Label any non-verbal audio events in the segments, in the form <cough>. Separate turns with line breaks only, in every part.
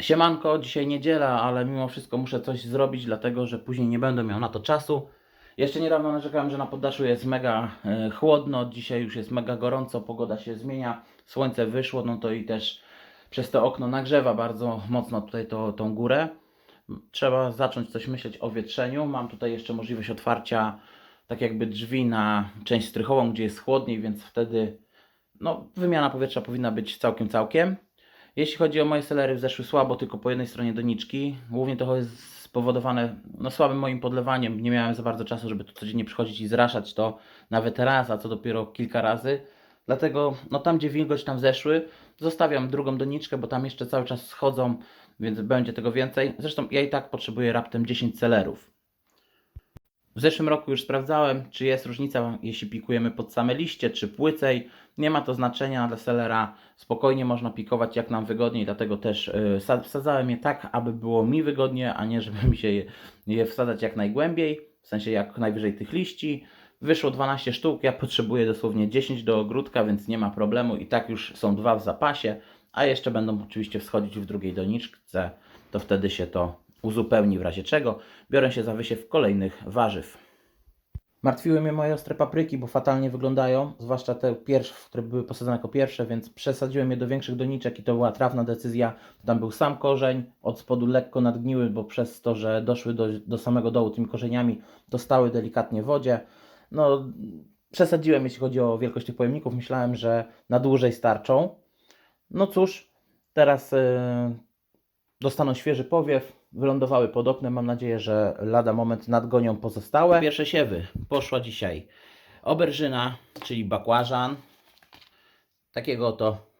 Siemanko, dzisiaj niedziela, ale mimo wszystko muszę coś zrobić, dlatego że później nie będę miał na to czasu. Jeszcze niedawno narzekałem, że na poddaszu jest mega e, chłodno, dzisiaj już jest mega gorąco, pogoda się zmienia, słońce wyszło, no to i też przez to okno nagrzewa bardzo mocno tutaj to, tą górę. Trzeba zacząć coś myśleć o wietrzeniu. Mam tutaj jeszcze możliwość otwarcia tak jakby drzwi na część strychową, gdzie jest chłodniej, więc wtedy no, wymiana powietrza powinna być całkiem, całkiem. Jeśli chodzi o moje selery, zeszły słabo, tylko po jednej stronie doniczki. Głównie to jest spowodowane no, słabym moim podlewaniem. Nie miałem za bardzo czasu, żeby tu codziennie przychodzić i zraszać to nawet raz, a co dopiero kilka razy. Dlatego no, tam, gdzie wilgoć tam zeszły, zostawiam drugą doniczkę, bo tam jeszcze cały czas schodzą, więc będzie tego więcej. Zresztą ja i tak potrzebuję raptem 10 selerów. W zeszłym roku już sprawdzałem, czy jest różnica, jeśli pikujemy pod same liście, czy płycej. Nie ma to znaczenia dla selera. Spokojnie można pikować jak nam wygodniej, dlatego też sa- wsadzałem je tak, aby było mi wygodnie, a nie żeby mi się je, je wsadzać jak najgłębiej, w sensie jak najwyżej tych liści. Wyszło 12 sztuk, ja potrzebuję dosłownie 10 do ogródka, więc nie ma problemu. I tak już są dwa w zapasie, a jeszcze będą oczywiście wschodzić w drugiej doniczce, to wtedy się to uzupełni w razie czego. Biorę się za wysiew kolejnych warzyw. Martwiły mnie moje ostre papryki, bo fatalnie wyglądają, zwłaszcza te pierwsze, które były posadzone jako pierwsze, więc przesadziłem je do większych doniczek i to była trafna decyzja. Tam był sam korzeń, od spodu lekko nadgniły, bo przez to, że doszły do, do samego dołu tymi korzeniami, dostały delikatnie wodzie. No, przesadziłem, jeśli chodzi o wielkość tych pojemników. Myślałem, że na dłużej starczą. No cóż, teraz yy, dostaną świeży powiew, wylądowały pod oknem. Mam nadzieję, że lada moment nadgonią pozostałe. Pierwsze siewy poszła dzisiaj oberżyna, czyli bakłażan. Takiego oto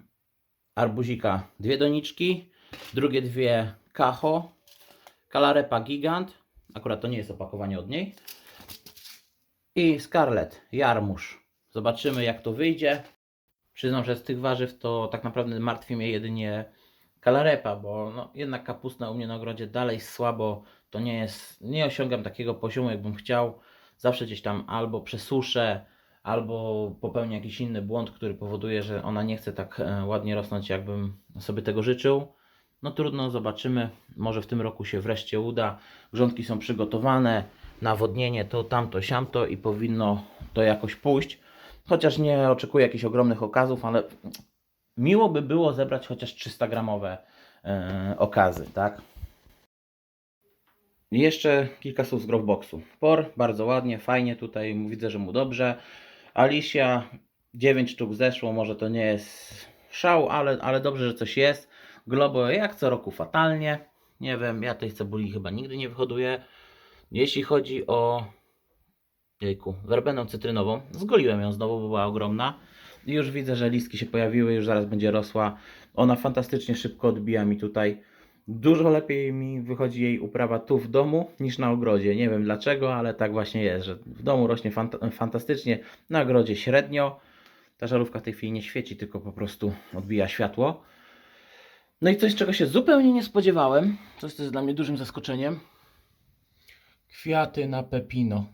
arbuzika dwie doniczki, drugie dwie kacho, kalarepa gigant, akurat to nie jest opakowanie od niej i scarlet, jarmuż. Zobaczymy jak to wyjdzie. Przyznam, że z tych warzyw to tak naprawdę martwi mnie jedynie kalarepa, bo no, jednak kapustna u mnie na ogrodzie dalej słabo, to nie jest, nie osiągam takiego poziomu jakbym chciał. Zawsze gdzieś tam albo przesuszę, albo popełnię jakiś inny błąd, który powoduje, że ona nie chce tak e, ładnie rosnąć, jakbym sobie tego życzył. No trudno, zobaczymy. Może w tym roku się wreszcie uda. Grządki są przygotowane, nawodnienie to, tamto, siamto i powinno to jakoś pójść. Chociaż nie oczekuję jakichś ogromnych okazów, ale miło by było zebrać chociaż 300 gramowe e, okazy, tak? I jeszcze kilka słów z Growboxu. Por, bardzo ładnie, fajnie tutaj, widzę, że mu dobrze. Alicia, 9 sztuk zeszło, może to nie jest szał, ale, ale dobrze, że coś jest. Globo jak co roku fatalnie. Nie wiem, ja tej cebuli chyba nigdy nie wyhoduję. Jeśli chodzi o jejku, werbeną cytrynową, zgoliłem ją znowu, bo była ogromna. Już widzę, że listki się pojawiły, już zaraz będzie rosła. Ona fantastycznie szybko odbija mi tutaj. Dużo lepiej mi wychodzi jej uprawa tu w domu niż na ogrodzie. Nie wiem dlaczego, ale tak właśnie jest, że w domu rośnie fant- fantastycznie, na ogrodzie średnio. Ta żarówka w tej chwili nie świeci, tylko po prostu odbija światło. No i coś, czego się zupełnie nie spodziewałem, coś, co jest dla mnie dużym zaskoczeniem. Kwiaty na pepino.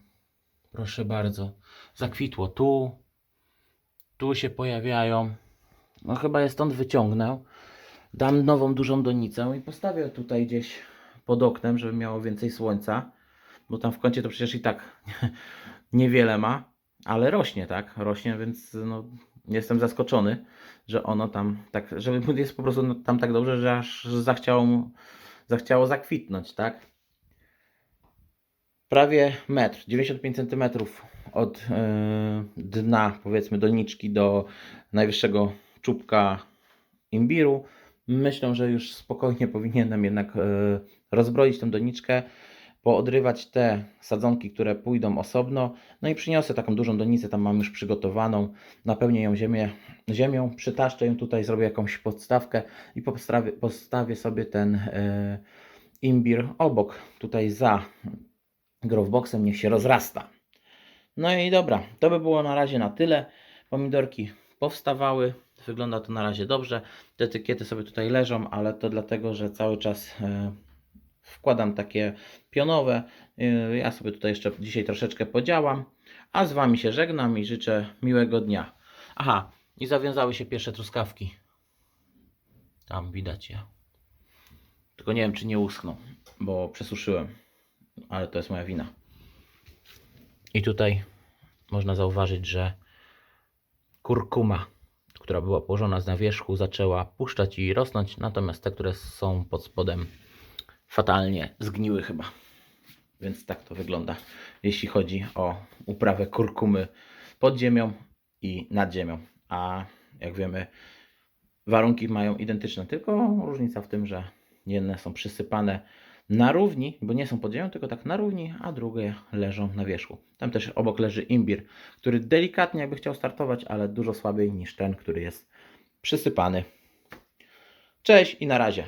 Proszę bardzo. Zakwitło tu, tu się pojawiają. No chyba je stąd wyciągnę. Dam nową dużą donicę i postawię tutaj gdzieś pod oknem, żeby miało więcej słońca. Bo tam w kącie to przecież i tak <laughs> niewiele ma, ale rośnie, tak? Rośnie, więc no, jestem zaskoczony, że ono tam tak, że <laughs> jest po prostu no, tam tak dobrze, że aż zachciało, mu- zachciało zakwitnąć, tak? prawie metr, 95 cm od e, dna, powiedzmy, doniczki do najwyższego czubka imbiru. Myślę, że już spokojnie <laughs> powinienem jednak e, rozbroić tę doniczkę, poodrywać te sadzonki, które pójdą osobno. No i przyniosę taką dużą donicę, tam mam już przygotowaną. Napełnię ją ziemię, ziemią, przytaszczę ją tutaj, zrobię jakąś podstawkę i postawię, postawię sobie ten e, imbir obok, tutaj za Growboxem niech się rozrasta. No i dobra, to by było na razie na tyle. Pomidorki powstawały, wygląda to na razie dobrze. Te etykiety sobie tutaj leżą, ale to dlatego, że cały czas e, wkładam takie pionowe. E, ja sobie tutaj jeszcze dzisiaj troszeczkę podziałam. A z Wami się żegnam i życzę miłego dnia. Aha, i zawiązały się pierwsze truskawki. Tam widać je. Tylko nie wiem, czy nie uschną, bo przesuszyłem. Ale to jest moja wina. I tutaj można zauważyć, że kurkuma, która była położona na wierzchu, zaczęła puszczać i rosnąć, natomiast te, które są pod spodem, fatalnie zgniły chyba. Więc tak to wygląda, jeśli chodzi o uprawę kurkumy pod ziemią i nad ziemią. A jak wiemy, warunki mają identyczne, tylko różnica w tym, że jedne są przysypane na równi, bo nie są pod ziemią, tylko tak na równi, a drugie leżą na wierzchu. Tam też obok leży imbir, który delikatnie jakby chciał startować, ale dużo słabiej niż ten, który jest przysypany. Cześć i na razie.